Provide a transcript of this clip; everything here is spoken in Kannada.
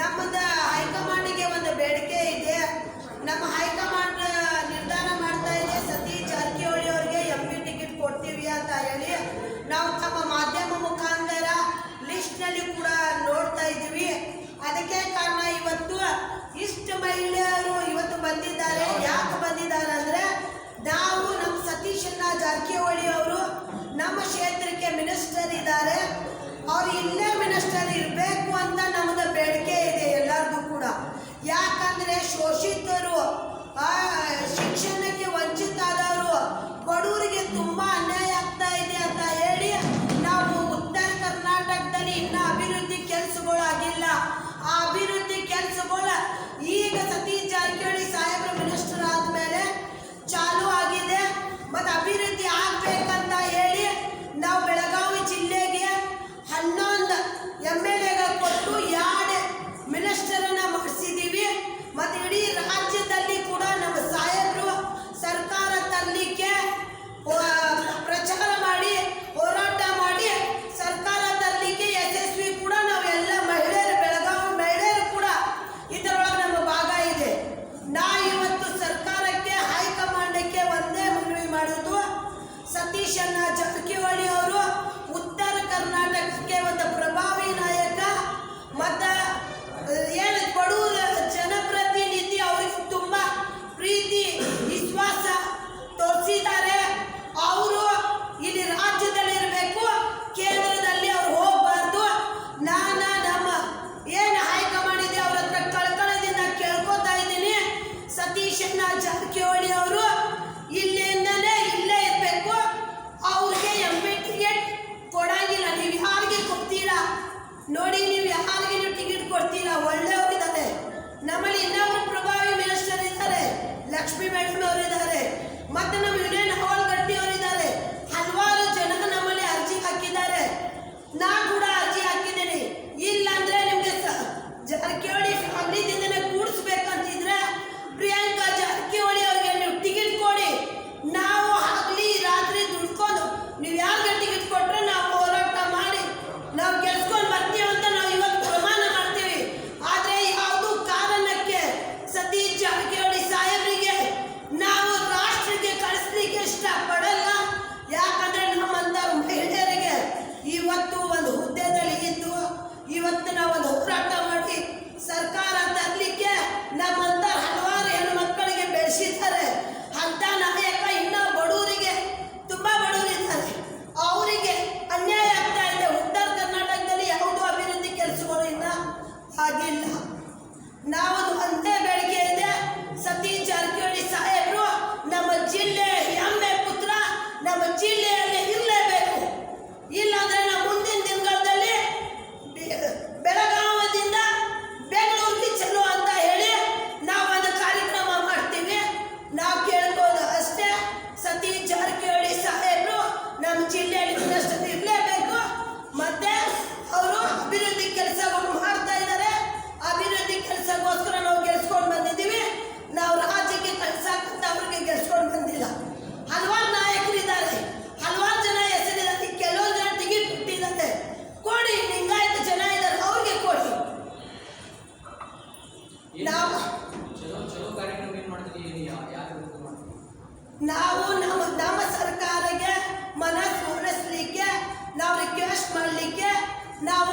ನಮ್ಮದ ಹೈಕಮಾಂಡ್ಗೆ ಒಂದು ಬೇಡಿಕೆ ಇದೆ. ನಮ್ಮ ಹೈಕಮಾಂಡ್ ನಿರ್ಧಾರ ಮಾಡ್ತಾ ಇದೆ. ಸತಿ ಜಾರಕಿಹೊಳಿ ಅವರಿಗೆ ಎಂ ಪಿ ಟಿಕೆಟ್ ಕೊಡ್ತೀವಿ ಅಂತ ಹೇಳಿ ನಾವು ತಮ್ಮ ಮಾಧ್ಯಮ ಮುಖಾಂತರ ಲಿಸ್ಟ್ನಲ್ಲಿ ಕೂಡ ನೋಡ್ತಾ ಇದ್ದೀವಿ. ಅದಕ್ಕೆ ಕಾರಣ ಇವತ್ತು ಇಷ್ಟು ಮಹಿಳೆಯರು ಇವತ್ತು ಬಂದಿದ್ದಾರೆ. ಯಾಕೆ ಬಂದಿದ್ದಾರೆ ಅಂದರೆ ನಾವು ನಮ್ಮ ಸತೀಶನ್ನ ಜಾರಕಿಹೊಳಿ ಅವರು ನಮ್ಮ ಕ್ಷೇತ್ರಕ್ಕೆ ಮಿನಿಸ್ಟರ್ ಇದ್ದಾರೆ. ಅವ್ರು ಇಲ್ಲೇ ಮಿನಿಸ್ಟರ್ ಇರಬೇಕು ಅಂತ ನಮ್ದು ಬೇಡಿಕೆ ಇದೆ ಎಲ್ಲರಿಗೂ ಕೂಡ. ಯಾಕಂದರೆ ಶೋಷಿತರು ಶಿಕ್ಷಣಕ್ಕೆ ವಂಚಿತಾದವರು ಬಡವರಿಗೆ ತುಂಬ ಅನ್ಯಾಯ ಆಗ್ತಾ ಇದೆ ಅಂತ ಹೇಳಿ ನಾವು ಉತ್ತರ ಕರ್ನಾಟಕದಲ್ಲಿ ಇನ್ನೂ ಅಭಿವೃದ್ಧಿ ಕೆಲಸಗಳಾಗಿಲ್ಲ. ಆ ಅಭಿವೃದ್ಧಿ ಕೆಲಸಗಳ ಈಗ ಸತೀಶ್ ಜಾರಕಿಹೊಳಿ ಸತೀಶಣ್ಣ ಜಾರಕಿಹೊಳಿ ಅವರು വേണം the children ನಾವು ನಮ್ಮ ನಮ್ಮ ಸರ್ಕಾರಕ್ಕೆ ಮನಸ್ಸು ಉಳಿಸ್ಲಿಕ್ಕೆ ನಾವು ರಿಕ್ವೆಸ್ಟ್ ಮಾಡಲಿಕ್ಕೆ ನಾವು